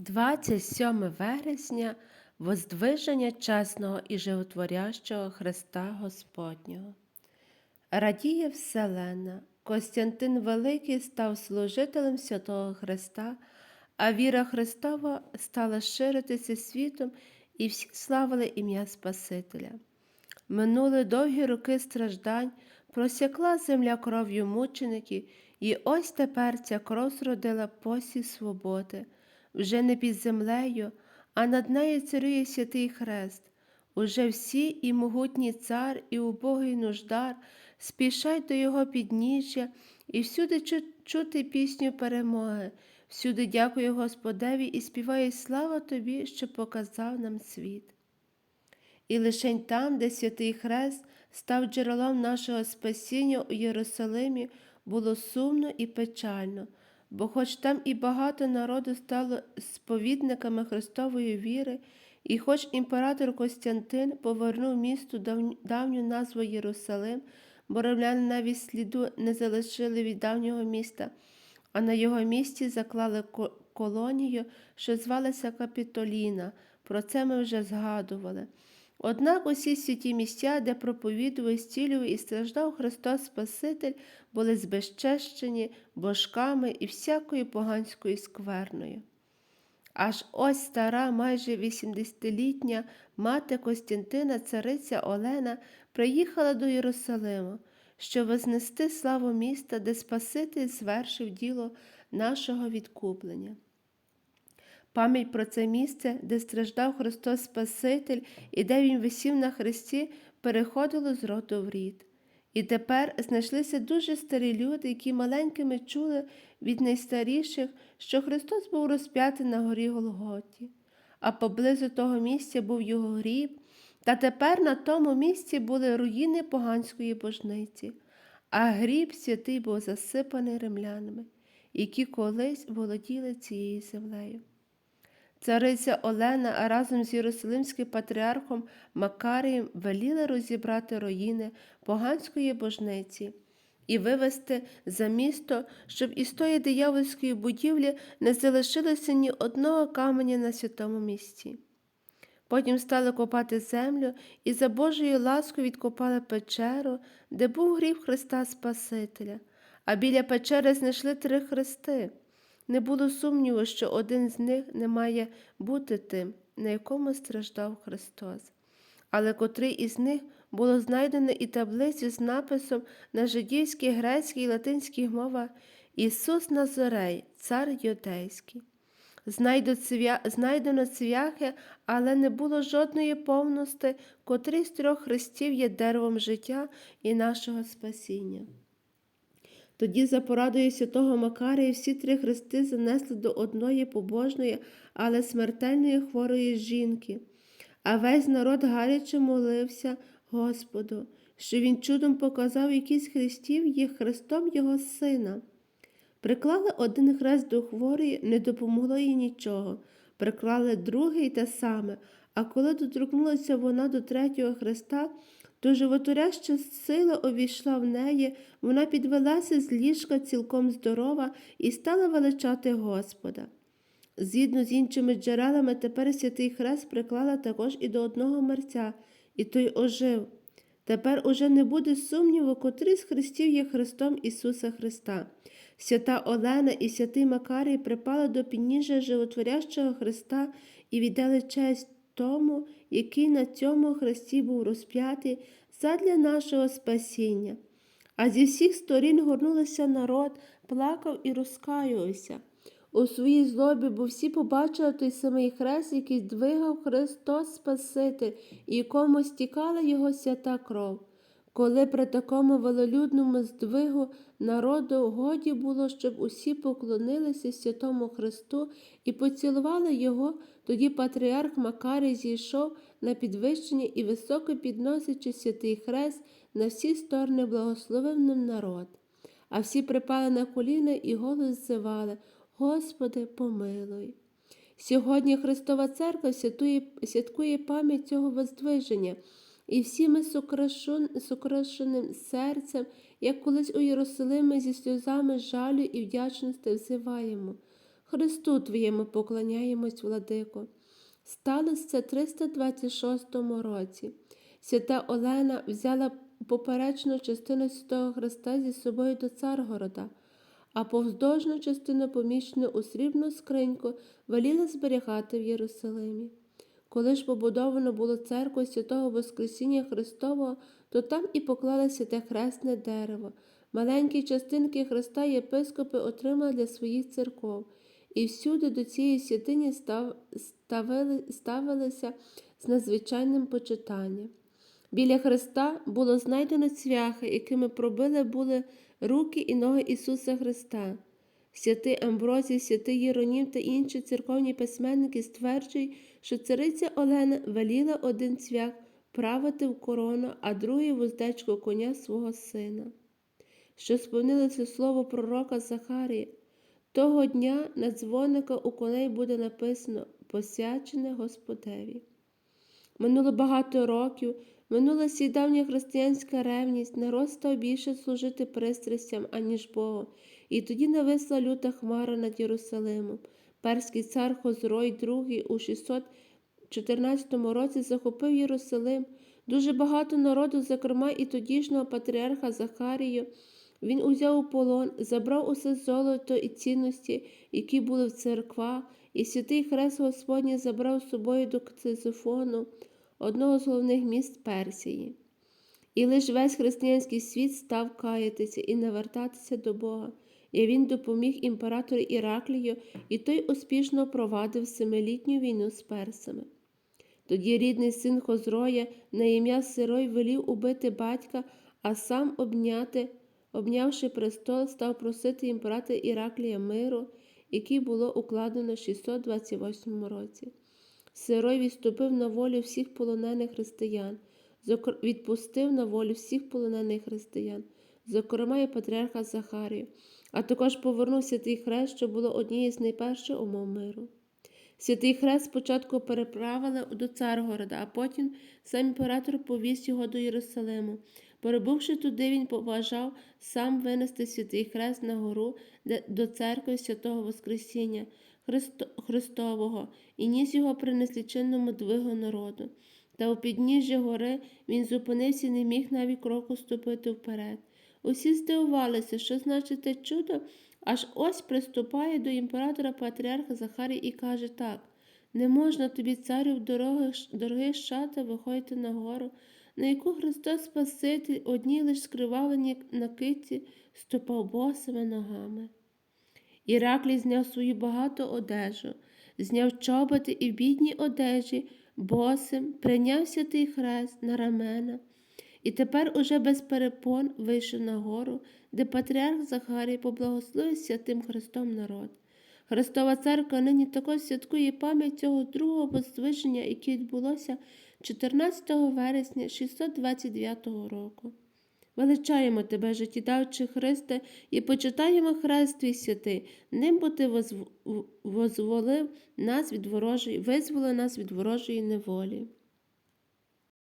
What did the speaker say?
27 вересня Воздвиження чесного і животворящого Христа Господнього. Радіє Вселена, Костянтин Великий став служителем святого Христа, а віра Христова стала ширитися світом, і всі славили ім'я Спасителя. Минули довгі роки страждань, просякла земля кров'ю мучеників, і ось тепер ця кров зродила посів свободи, вже не під землею, а над нею царює святий хрест. Уже всі і могутній цар, і убогий нуждар спішать до його підніжжя, і всюди чу- чути пісню перемоги, всюди дякую Господеві і співаю слава тобі, що показав нам світ. І лишень там, де святий Хрест став джерелом нашого спасіння у Єрусалимі, було сумно і печально, бо хоч там і багато народу стало сповідниками Христової віри, і хоч імператор Костянтин повернув місту давню назву Єрусалим, бо римляни навіть сліду не залишили від давнього міста, а на його місці заклали колонію, що звалася Капітоліна. Про це ми вже згадували. Однак усі святі місця, де проповідував, зцілював і страждав Христос Спаситель, були збезчещені божками і всякою поганською скверною. Аж ось стара, майже 80-літня мати Костянтина, цариця Олена, приїхала до Єрусалиму, щоб вознести славу міста, де Спаситель звершив діло нашого відкуплення. Пам'ять про це місце, де страждав Христос Спаситель і де Він висів на хресті, переходило з роду в рід. І тепер знайшлися дуже старі люди, які маленькими чули від найстаріших, що Христос був розп'ятий на горі Голготі, а поблизу того місця був його гріб, та тепер на тому місці були руїни поганської божниці, а гріб святий був засипаний римлянами, які колись володіли цією землею. Цариця Олена разом з Єрусалимським патріархом Макарієм веліли розібрати руїни поганської божниці і вивести за місто, щоб із тої диявольської будівлі не залишилося ні одного каменя на святому місці. Потім стали копати землю і за Божою ласкою відкопали печеру, де був гріб Христа Спасителя, а біля печери знайшли три хрести. Не було сумніву, що один з них не має бути тим, на якому страждав Христос. Але котрий із них було знайдено і таблицю з написом на жидівській, грецькій і латинській мовах Ісус Назарей, цар. Знайдено Знайдено цвяхи, але не було жодної повності, котрий з трьох хрестів є деревом життя і нашого спасіння. Тоді, за порадою святого Макарія, всі три хрести занесли до одної побожної, але смертельної хворої жінки. А весь народ гаряче молився Господу, що він чудом показав, з хрестів є хрестом його сина. Приклали один хрест до хворої, не допомогло їй нічого. Приклали другий те саме, а коли доторкнулася вона до третього хреста, то животворяща сила увійшла в неї, вона підвелася з ліжка цілком здорова і стала величати Господа. Згідно з іншими джерелами, тепер святий хрест приклала також і до одного мерця, і той ожив. Тепер уже не буде сумніву, котрий з хрестів є Христом Ісуса Христа. Свята Олена і святий Макарій припали до підніжжя животворящого Христа і віддали честь тому, який на цьому хресті був розп'ятий задля нашого спасіння. А зі всіх сторін горнулися народ, плакав і розкаювався. У своїй злобі, бо всі побачили той самий хрест, який здвигав Христос Спаситель, і якому стікала його свята кров. Коли при такому велолюдному здвигу народу годі було, щоб усі поклонилися святому Христу і поцілували його, тоді патріарх Макарій зійшов на підвищення і високо підносячи святий хрест на всі сторони благословив ним народ. А всі припали на коліна і голос зивали Господи, помилуй. Сьогодні Христова Церква святує, святкує пам'ять цього воздвиження, і всі ми з украшен- серцем, як колись у Єрусалимі зі сльозами жалю і вдячності взиваємо. Христу Твоєму поклоняємось, владико. Сталося це 326 році. Свята Олена взяла поперечну частину Святого Христа зі собою до Царгорода, а повздовжну частину поміщену у срібну скриньку веліла зберігати в Єрусалимі. Коли ж побудовано було церкву святого Воскресіння Христового, то там і поклалося те хресне дерево. Маленькі частинки Христа єпископи отримали для своїх церков, і всюди до цієї святині став, ставили, ставилися з надзвичайним почитанням. Біля Христа було знайдено цвяхи, якими пробили були руки і ноги Ісуса Христа. Святий Амброзій, святий Єронім та інші церковні письменники стверджують, що цариця Олена веліла один цвях правити в корону, а другий в уздечку коня свого сина. Що сповнилося слово пророка Захарія. Того дня на дзвоника у коней буде написано посвячене Господеві. Минуло багато років, минулася й давня християнська ревність, народ став більше служити пристрастям, аніж Богу, і тоді нависла люта хмара над Єрусалимом. Перський цар Хозрой II у 614 році захопив Єрусалим. Дуже багато народу, зокрема і тодішнього патріарха Захарію, він узяв у полон, забрав усе золото і цінності, які були в церквах, і святий хрест Господній забрав з собою до Цезофону, одного з головних міст Персії. І лиш весь християнський світ став каятися і навертатися до Бога. І він допоміг імператору Іраклію, і той успішно провадив семилітню війну з персами. Тоді рідний син Хозроя на ім'я Сирой велів убити батька, а сам обняти, обнявши престол, став просити імператора Іраклія миру, який було укладено в 628 році. Сирой відступив на волю всіх полонених християн, відпустив на волю всіх полонених християн, зокрема і патріарха Захарію, а також повернув святий хрест, що було однією з найперших умов миру. Святий хрест спочатку переправили до Царгорода, а потім сам імператор повіз його до Єрусалиму. Перебувши туди, він побажав сам винести святий хрест на гору до церкви святого Воскресіння Христового і ніс його при несліченному двигу народу. Та у підніжжі гори він зупинився і не міг навіть кроку ступити вперед. Усі здивувалися, що значить те чудо, аж ось приступає до імператора патріарха Захарій і каже так не можна тобі, царю, в дороги, дорогий шата, виходити на гору, на яку Христос Спаситель одній лиш скривавлені на китці ступав босими ногами. Іраклій зняв свою багату одежу, зняв чоботи і в бідній одежі, босим, прийняв святий хрест на рамена, і тепер уже без перепон вийшов на гору, де патріарх Захарій поблагословив святим Христом народ. Христова церква нині також святкує пам'ять цього другого воздвиження, яке відбулося 14 вересня 629 року. Величаємо тебе, життєдавчий Христе, і почитаємо хрест твій святий, ним бо ти возв- возволив нас від ворожої, визволив нас від ворожої неволі.